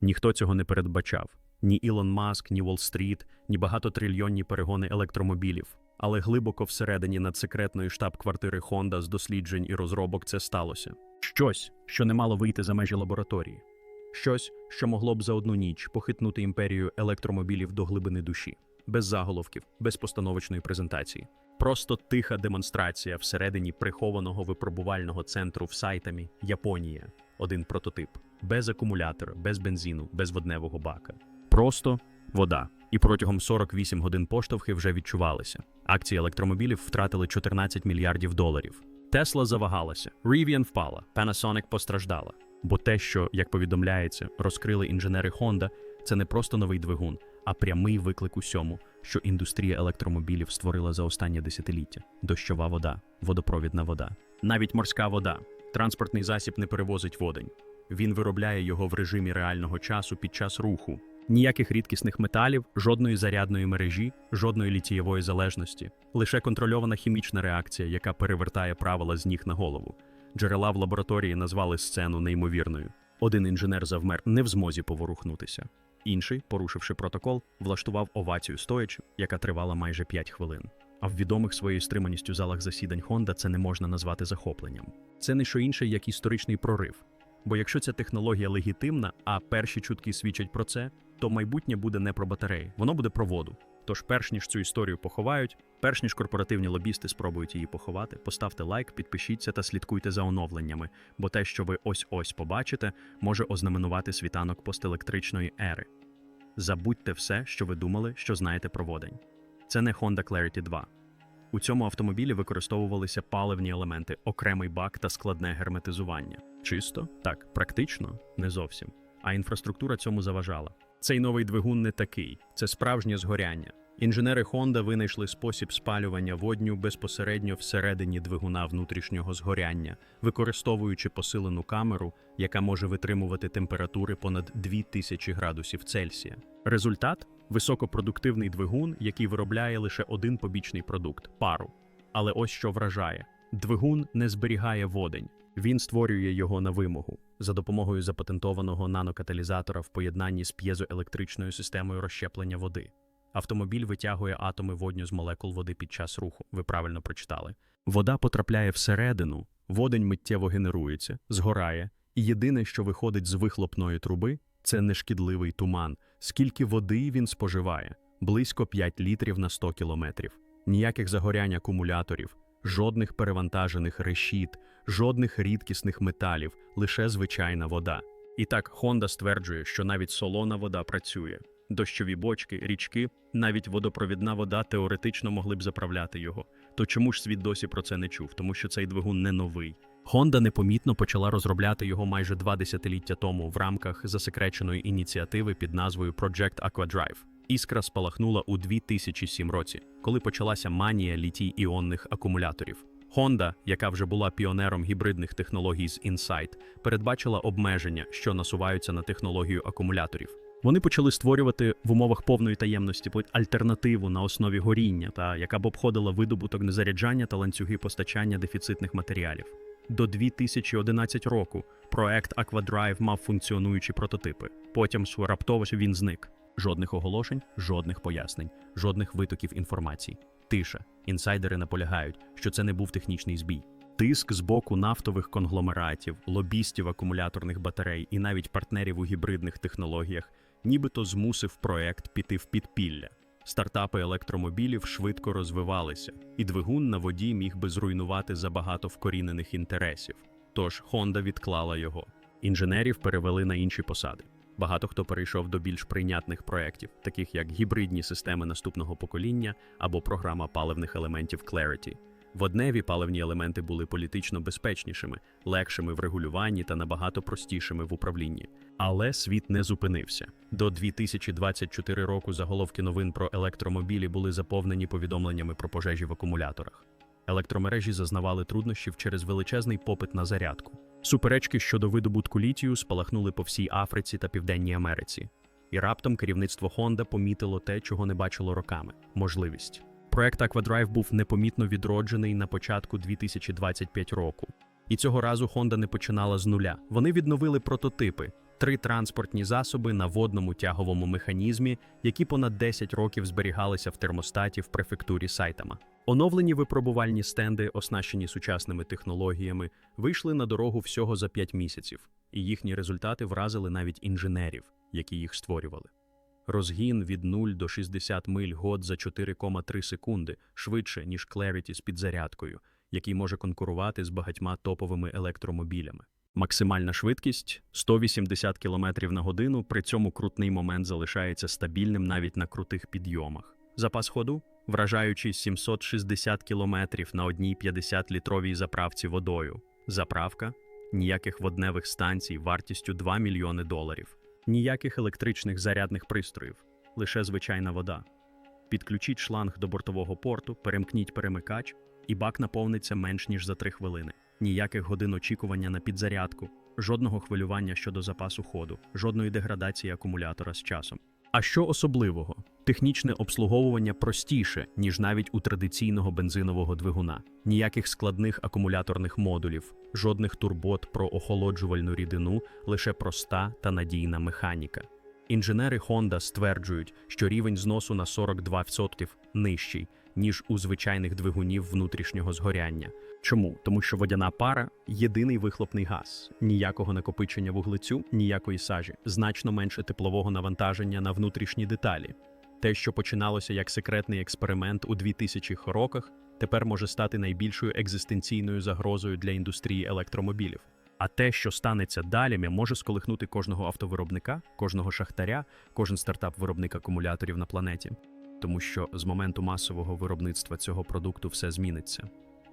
Ніхто цього не передбачав. Ні Ілон Маск, ні Уолл-стріт, ні багатотрильйонні перегони електромобілів. Але глибоко всередині надсекретної штаб-квартири Honda з досліджень і розробок це сталося. Щось, що не мало вийти за межі лабораторії. Щось, що могло б за одну ніч похитнути імперію електромобілів до глибини душі, без заголовків, без постановочної презентації. Просто тиха демонстрація всередині прихованого випробувального центру в сайтамі Японія. Один прототип, без акумулятора, без бензину, без водневого бака. Просто вода. І протягом 48 годин поштовхи вже відчувалися. Акції електромобілів втратили 14 мільярдів доларів. Тесла завагалася, Rivian впала, Panasonic постраждала. Бо те, що, як повідомляється, розкрили інженери Honda, це не просто новий двигун, а прямий виклик усьому, що індустрія електромобілів створила за останнє десятиліття: дощова вода, водопровідна вода, навіть морська вода. Транспортний засіб не перевозить водень. Він виробляє його в режимі реального часу під час руху. Ніяких рідкісних металів, жодної зарядної мережі, жодної літієвої залежності, лише контрольована хімічна реакція, яка перевертає правила з ніг на голову. Джерела в лабораторії назвали сцену неймовірною. Один інженер завмер не в змозі поворухнутися. Інший, порушивши протокол, влаштував овацію стоячи, яка тривала майже 5 хвилин. А в відомих своєю стриманістю залах засідань Honda це не можна назвати захопленням. Це не що інше, як історичний прорив. Бо якщо ця технологія легітимна, а перші чутки свідчать про це, то майбутнє буде не про батареї, воно буде про воду. Тож, перш ніж цю історію поховають, перш ніж корпоративні лобісти спробують її поховати, поставте лайк, підпишіться та слідкуйте за оновленнями, бо те, що ви ось-ось побачите, може ознаменувати світанок постелектричної ери. Забудьте все, що ви думали, що знаєте про водень. Це не Honda Clarity 2. У цьому автомобілі використовувалися паливні елементи, окремий бак та складне герметизування. Чисто? Так, практично, не зовсім. А інфраструктура цьому заважала. Цей новий двигун не такий, це справжнє згоряння. Інженери Honda винайшли спосіб спалювання водню безпосередньо всередині двигуна внутрішнього згоряння, використовуючи посилену камеру, яка може витримувати температури понад 2000 градусів Цельсія. Результат високопродуктивний двигун, який виробляє лише один побічний продукт пару. Але ось що вражає: двигун не зберігає водень, він створює його на вимогу за допомогою запатентованого нанокаталізатора в поєднанні з п'єзоелектричною системою розщеплення води. Автомобіль витягує атоми водню з молекул води під час руху. Ви правильно прочитали. Вода потрапляє всередину, водень миттєво генерується, згорає, і єдине, що виходить з вихлопної труби, це нешкідливий туман. Скільки води він споживає? Близько 5 літрів на 100 кілометрів. Ніяких загорянь акумуляторів, жодних перевантажених решіт, жодних рідкісних металів, лише звичайна вода. І так Honda стверджує, що навіть солона вода працює. Дощові бочки, річки, навіть водопровідна вода теоретично могли б заправляти його. То чому ж світ досі про це не чув? Тому що цей двигун не новий. Honda непомітно почала розробляти його майже два десятиліття тому в рамках засекреченої ініціативи під назвою Project Aquadrive. Іскра спалахнула у 2007 році, коли почалася манія літій-іонних акумуляторів. Honda, яка вже була піонером гібридних технологій з Insight, передбачила обмеження, що насуваються на технологію акумуляторів. Вони почали створювати в умовах повної таємності альтернативу на основі горіння, та яка б обходила видобуток незаряджання та ланцюги постачання дефіцитних матеріалів. До 2011 року проект Aquadrive мав функціонуючі прототипи. Потім раптово він зник. Жодних оголошень, жодних пояснень, жодних витоків інформації. Тиша. Інсайдери наполягають, що це не був технічний збій. Тиск з боку нафтових конгломератів, лобістів акумуляторних батарей і навіть партнерів у гібридних технологіях, нібито змусив проект піти в підпілля. Стартапи електромобілів швидко розвивалися, і двигун на воді міг би зруйнувати забагато вкорінених інтересів. Тож Honda відклала його. Інженерів перевели на інші посади. Багато хто перейшов до більш прийнятних проєктів, таких як гібридні системи наступного покоління або програма паливних елементів Clarity. Водневі паливні елементи були політично безпечнішими, легшими в регулюванні та набагато простішими в управлінні. Але світ не зупинився. До 2024 року заголовки новин про електромобілі були заповнені повідомленнями про пожежі в акумуляторах. Електромережі зазнавали труднощів через величезний попит на зарядку. Суперечки щодо видобутку літію спалахнули по всій Африці та Південній Америці. І раптом керівництво Honda помітило те, чого не бачило роками можливість. Проект Aquadrive був непомітно відроджений на початку 2025 року. І цього разу Honda не починала з нуля. Вони відновили прототипи, три транспортні засоби на водному тяговому механізмі, які понад 10 років зберігалися в термостаті в префектурі Сайтама. Оновлені випробувальні стенди, оснащені сучасними технологіями, вийшли на дорогу всього за 5 місяців, і їхні результати вразили навіть інженерів, які їх створювали. Розгін від 0 до 60 миль год за 4,3 секунди, швидше, ніж Clarity з підзарядкою, який може конкурувати з багатьма топовими електромобілями. Максимальна швидкість 180 км на годину, при цьому крутний момент залишається стабільним навіть на крутих підйомах. Запас ходу вражаючий 760 км на одній 50-літровій заправці водою. Заправка ніяких водневих станцій вартістю 2 мільйони доларів, ніяких електричних зарядних пристроїв, лише звичайна вода. Підключіть шланг до бортового порту, перемкніть перемикач, і бак наповниться менш ніж за 3 хвилини. Ніяких годин очікування на підзарядку, жодного хвилювання щодо запасу ходу, жодної деградації акумулятора з часом. А що особливого? Технічне обслуговування простіше, ніж навіть у традиційного бензинового двигуна. Ніяких складних акумуляторних модулів, жодних турбот про охолоджувальну рідину, лише проста та надійна механіка. Інженери Honda стверджують, що рівень зносу на 42% нижчий, ніж у звичайних двигунів внутрішнього згоряння. Чому? Тому що водяна пара єдиний вихлопний газ, ніякого накопичення вуглецю, ніякої сажі, значно менше теплового навантаження на внутрішні деталі. Те, що починалося як секретний експеримент у 2000-х роках, тепер може стати найбільшою екзистенційною загрозою для індустрії електромобілів. А те, що станеться далі, може сколихнути кожного автовиробника, кожного шахтаря, кожен стартап-виробник акумуляторів на планеті. Тому що з моменту масового виробництва цього продукту все зміниться.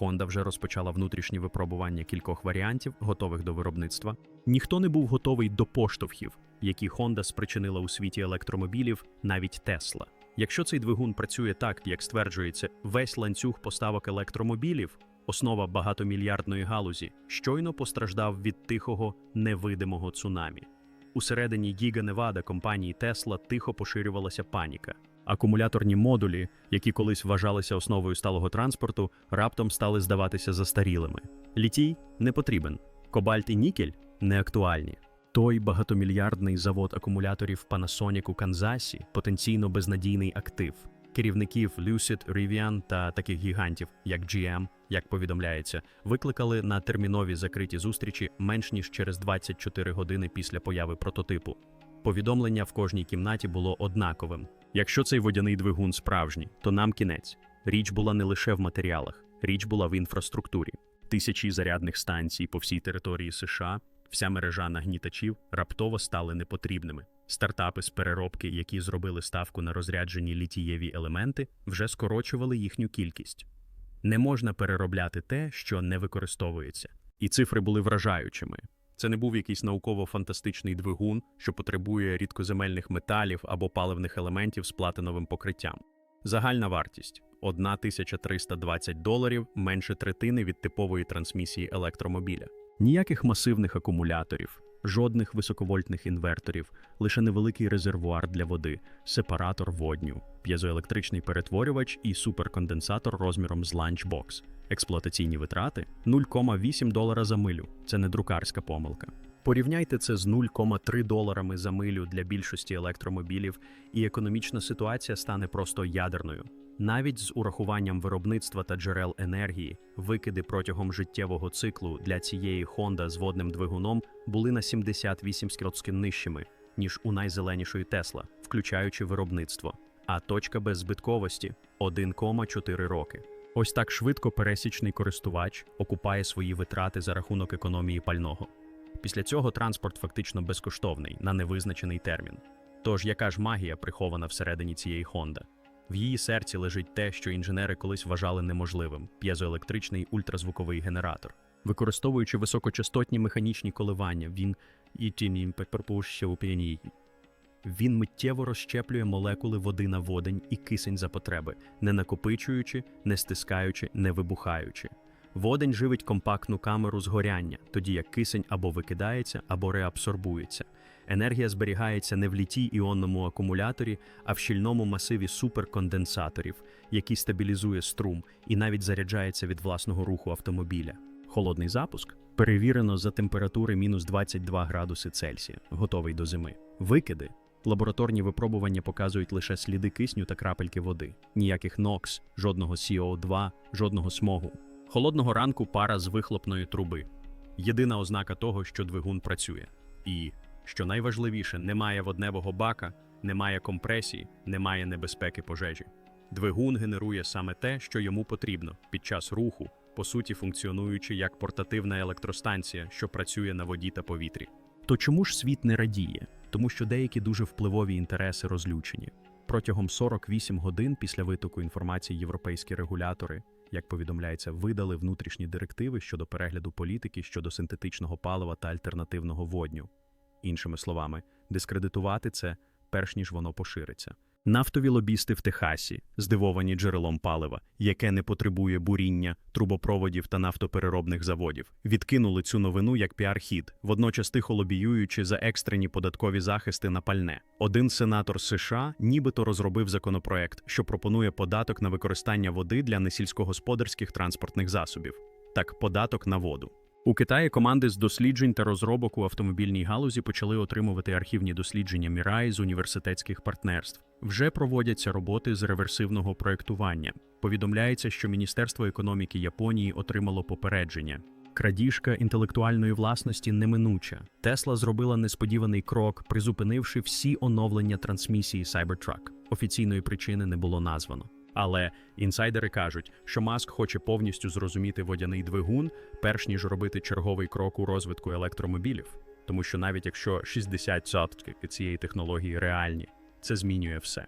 Honda вже розпочала внутрішні випробування кількох варіантів, готових до виробництва. Ніхто не був готовий до поштовхів, які Honda спричинила у світі електромобілів, навіть Tesla. Якщо цей двигун працює так, як стверджується, весь ланцюг поставок електромобілів, основа багатомільярдної галузі, щойно постраждав від тихого невидимого цунамі. Усередині Гіга Невада компанії Tesla тихо поширювалася паніка. Акумуляторні модулі, які колись вважалися основою сталого транспорту, раптом стали здаватися застарілими. Літій не потрібен, кобальт і нікель не актуальні. Той багатомільярдний завод акумуляторів Panasonic у Канзасі потенційно безнадійний актив. Керівників Lucid, Rivian та таких гігантів, як GM, як повідомляється, викликали на термінові закриті зустрічі менш ніж через 24 години після появи прототипу. Повідомлення в кожній кімнаті було однаковим. Якщо цей водяний двигун справжній, то нам кінець. Річ була не лише в матеріалах, річ була в інфраструктурі. Тисячі зарядних станцій по всій території США, вся мережа нагнітачів раптово стали непотрібними. Стартапи з переробки, які зробили ставку на розряджені літієві елементи, вже скорочували їхню кількість. Не можна переробляти те, що не використовується. І цифри були вражаючими. Це не був якийсь науково-фантастичний двигун, що потребує рідкоземельних металів або паливних елементів з платиновим покриттям. Загальна вартість 1320 доларів менше третини від типової трансмісії електромобіля. Ніяких масивних акумуляторів, жодних високовольтних інверторів, лише невеликий резервуар для води, сепаратор водню, п'єзоелектричний перетворювач і суперконденсатор розміром з ланчбокс. Експлуатаційні витрати 0,8 долара за милю. Це не друкарська помилка. Порівняйте це з 0,3 доларами за милю для більшості електромобілів, і економічна ситуація стане просто ядерною. Навіть з урахуванням виробництва та джерел енергії, викиди протягом життєвого циклу для цієї Honda з водним двигуном були на 78% нижчими, ніж у найзеленішої Tesla, включаючи виробництво. А точка беззбитковості 1,4 роки. Ось так швидко пересічний користувач окупає свої витрати за рахунок економії пального. Після цього транспорт фактично безкоштовний на невизначений термін. Тож яка ж магія прихована всередині цієї Honda? В її серці лежить те, що інженери колись вважали неможливим п'єзоелектричний ультразвуковий генератор. Використовуючи високочастотні механічні коливання, він. Він миттєво розщеплює молекули води на водень і кисень за потреби, не накопичуючи, не стискаючи, не вибухаючи. Водень живить компактну камеру згоряння, тоді як кисень або викидається, або реабсорбується. Енергія зберігається не в літій іонному акумуляторі, а в щільному масиві суперконденсаторів, який стабілізує струм і навіть заряджається від власного руху автомобіля. Холодний запуск Перевірено за температури мінус 22 градуси Цельсія, готовий до зими. Викиди. Лабораторні випробування показують лише сліди кисню та крапельки води. Ніяких NOx, жодного CO2, жодного смогу. Холодного ранку пара з вихлопної труби. Єдина ознака того, що двигун працює. І, що найважливіше, немає водневого бака, немає компресії, немає небезпеки пожежі. Двигун генерує саме те, що йому потрібно під час руху, по суті функціонуючи як портативна електростанція, що працює на воді та повітрі. То чому ж світ не радіє? Тому що деякі дуже впливові інтереси розлючені. Протягом 48 годин після витоку інформації європейські регулятори, як повідомляється, видали внутрішні директиви щодо перегляду політики щодо синтетичного палива та альтернативного водню. Іншими словами, дискредитувати це перш ніж воно пошириться. Нафтові лобісти в Техасі, здивовані джерелом палива, яке не потребує буріння, трубопроводів та нафтопереробних заводів, відкинули цю новину як піар-хід, водночас тихо лобіюючи за екстрені податкові захисти на пальне. Один сенатор США нібито розробив законопроект, що пропонує податок на використання води для несільськогосподарських транспортних засобів, так податок на воду. У Китаї команди з досліджень та розробок у автомобільній галузі почали отримувати архівні дослідження Мірай з університетських партнерств. Вже проводяться роботи з реверсивного проєктування. Повідомляється, що Міністерство економіки Японії отримало попередження. Крадіжка інтелектуальної власності неминуча. Тесла зробила несподіваний крок, призупинивши всі оновлення трансмісії Cybertruck. Офіційної причини не було названо. Але інсайдери кажуть, що Маск хоче повністю зрозуміти водяний двигун, перш ніж робити черговий крок у розвитку електромобілів. Тому що навіть якщо 60% цієї технології реальні, це змінює все.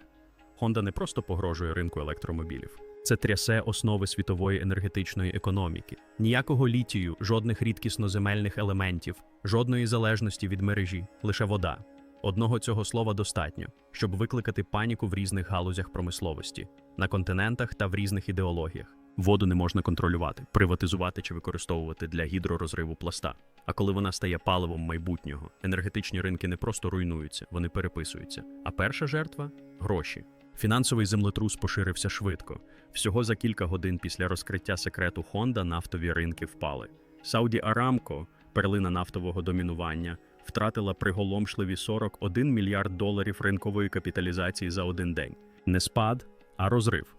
Honda не просто погрожує ринку електромобілів, це трясе основи світової енергетичної економіки. Ніякого літію, жодних рідкісноземельних елементів, жодної залежності від мережі, лише вода. Одного цього слова достатньо, щоб викликати паніку в різних галузях промисловості, на континентах та в різних ідеологіях. Воду не можна контролювати, приватизувати чи використовувати для гідророзриву пласта. А коли вона стає паливом майбутнього, енергетичні ринки не просто руйнуються, вони переписуються. А перша жертва гроші. Фінансовий землетрус поширився швидко. Всього за кілька годин після розкриття секрету Honda нафтові ринки впали. Сауді Арамко, перлина нафтового домінування, втратила приголомшливі 41 мільярд доларів ринкової капіталізації за один день. Не спад, а розрив.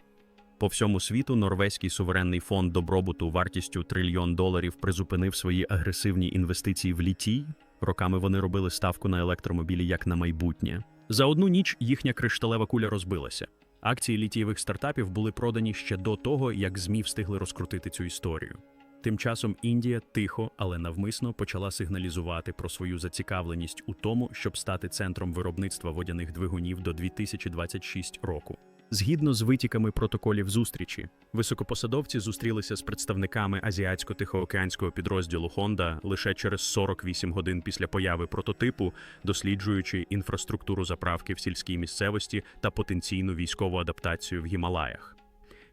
По всьому світу Норвезький суверенний фонд добробуту вартістю трильйон доларів призупинив свої агресивні інвестиції в літій. Роками вони робили ставку на електромобілі як на майбутнє. За одну ніч їхня кришталева куля розбилася. Акції літієвих стартапів були продані ще до того, як ЗМІ встигли розкрутити цю історію. Тим часом Індія тихо, але навмисно почала сигналізувати про свою зацікавленість у тому, щоб стати центром виробництва водяних двигунів до 2026 року. Згідно з витіками протоколів зустрічі, високопосадовці зустрілися з представниками азіатсько-тихоокеанського підрозділу Honda лише через 48 годин після появи прототипу, досліджуючи інфраструктуру заправки в сільській місцевості та потенційну військову адаптацію в Гімалаях.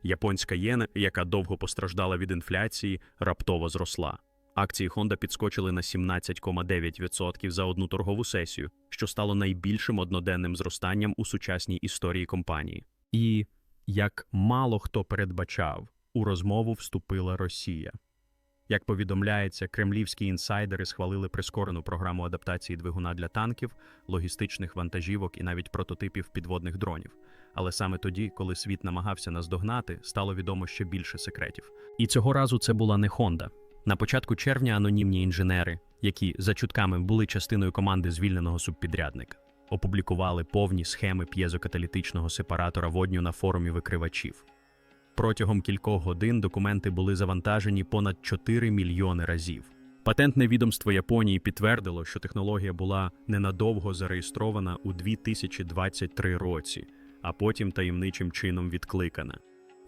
Японська єна, яка довго постраждала від інфляції, раптово зросла. Акції Honda підскочили на 17,9% за одну торгову сесію, що стало найбільшим одноденним зростанням у сучасній історії компанії. І, як мало хто передбачав, у розмову вступила Росія. Як повідомляється, кремлівські інсайдери схвалили прискорену програму адаптації двигуна для танків, логістичних вантажівок і навіть прототипів підводних дронів. Але саме тоді, коли світ намагався наздогнати, стало відомо ще більше секретів. І цього разу це була не Honda. На початку червня анонімні інженери, які за чутками були частиною команди звільненого субпідрядника, опублікували повні схеми п'єзокаталітичного сепаратора водню на форумі викривачів. Протягом кількох годин документи були завантажені понад 4 мільйони разів. Патентне відомство Японії підтвердило, що технологія була ненадовго зареєстрована у 2023 році, а потім таємничим чином відкликана.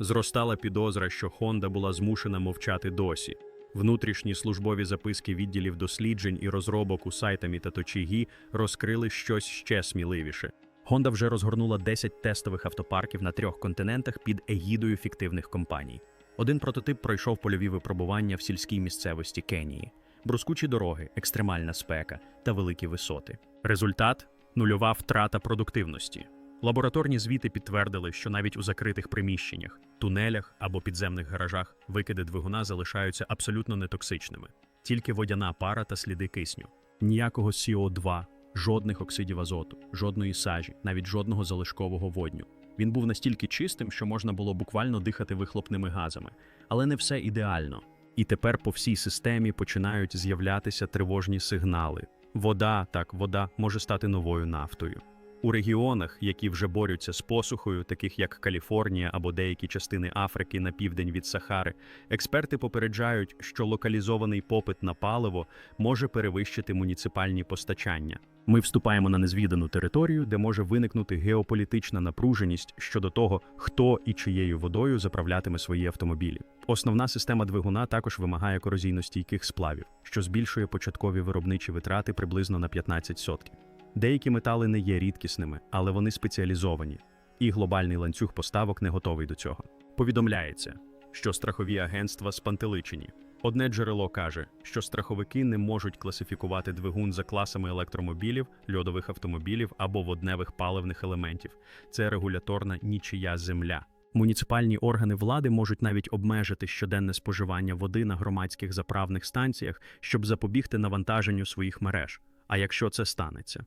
Зростала підозра, що Honda була змушена мовчати досі. Внутрішні службові записки відділів досліджень і розробок у сайтамі та Точігі розкрили щось ще сміливіше. Honda вже розгорнула 10 тестових автопарків на трьох континентах під егідою фіктивних компаній. Один прототип пройшов польові випробування в сільській місцевості Кенії, брускучі дороги, екстремальна спека та великі висоти. Результат нульова втрата продуктивності. Лабораторні звіти підтвердили, що навіть у закритих приміщеннях, тунелях або підземних гаражах викиди двигуна залишаються абсолютно нетоксичними. тільки водяна пара та сліди кисню. Ніякого СО2, жодних оксидів азоту, жодної сажі, навіть жодного залишкового водню. Він був настільки чистим, що можна було буквально дихати вихлопними газами. Але не все ідеально. І тепер по всій системі починають з'являтися тривожні сигнали. Вода, так, вода може стати новою нафтою. У регіонах, які вже борються з посухою, таких як Каліфорнія або деякі частини Африки на південь від Сахари, експерти попереджають, що локалізований попит на паливо може перевищити муніципальні постачання. Ми вступаємо на незвідану територію, де може виникнути геополітична напруженість щодо того, хто і чиєю водою заправлятиме свої автомобілі. Основна система двигуна також вимагає корозійностійких сплавів, що збільшує початкові виробничі витрати приблизно на 15%. Деякі метали не є рідкісними, але вони спеціалізовані, і глобальний ланцюг поставок не готовий до цього. Повідомляється, що страхові агентства спантеличені. Одне джерело каже, що страховики не можуть класифікувати двигун за класами електромобілів, льодових автомобілів або водневих паливних елементів. Це регуляторна нічия земля. Муніципальні органи влади можуть навіть обмежити щоденне споживання води на громадських заправних станціях, щоб запобігти навантаженню своїх мереж. А якщо це станеться?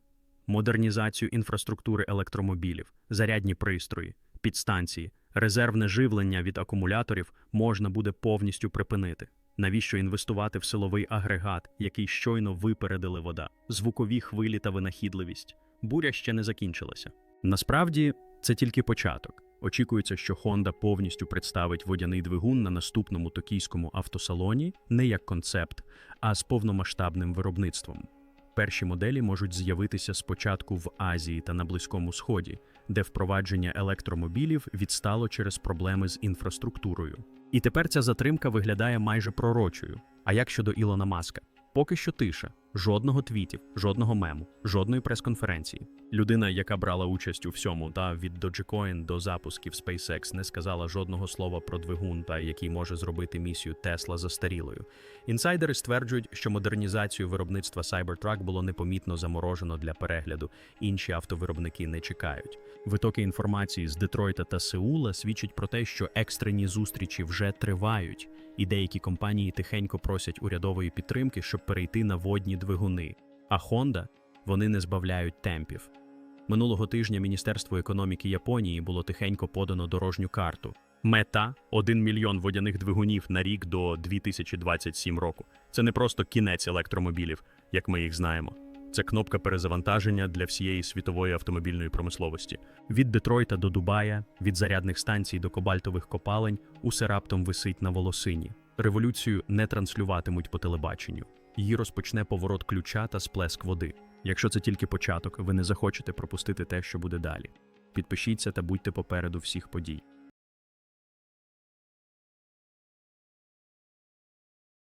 Модернізацію інфраструктури електромобілів, зарядні пристрої, підстанції, резервне живлення від акумуляторів можна буде повністю припинити. Навіщо інвестувати в силовий агрегат, який щойно випередили вода, звукові хвилі та винахідливість? Буря ще не закінчилася. Насправді, це тільки початок. Очікується, що Honda повністю представить водяний двигун на наступному токійському автосалоні не як концепт, а з повномасштабним виробництвом. Перші моделі можуть з'явитися спочатку в Азії та на Близькому Сході, де впровадження електромобілів відстало через проблеми з інфраструктурою. І тепер ця затримка виглядає майже пророчою. А як щодо Ілона Маска? Поки що тиша, жодного твітів, жодного мему, жодної прес-конференції. Людина, яка брала участь у всьому, та від Dogecoin до запусків SpaceX, не сказала жодного слова про двигун, та який може зробити місію Тесла застарілою. Інсайдери стверджують, що модернізацію виробництва Cybertruck було непомітно заморожено для перегляду. Інші автовиробники не чекають. Витоки інформації з Детройта та Сеула свідчать про те, що екстрені зустрічі вже тривають, і деякі компанії тихенько просять урядової підтримки, щоб перейти на водні двигуни. А Honda вони не збавляють темпів. Минулого тижня Міністерство економіки Японії було тихенько подано дорожню карту. Мета 1 мільйон водяних двигунів на рік до 2027 року. Це не просто кінець електромобілів, як ми їх знаємо. Це кнопка перезавантаження для всієї світової автомобільної промисловості. Від Детройта до Дубая, від зарядних станцій до кобальтових копалень, усе раптом висить на волосині. Революцію не транслюватимуть по телебаченню. Її розпочне поворот ключа та сплеск води. Якщо це тільки початок, ви не захочете пропустити те, що буде далі. Підпишіться та будьте попереду всіх подій.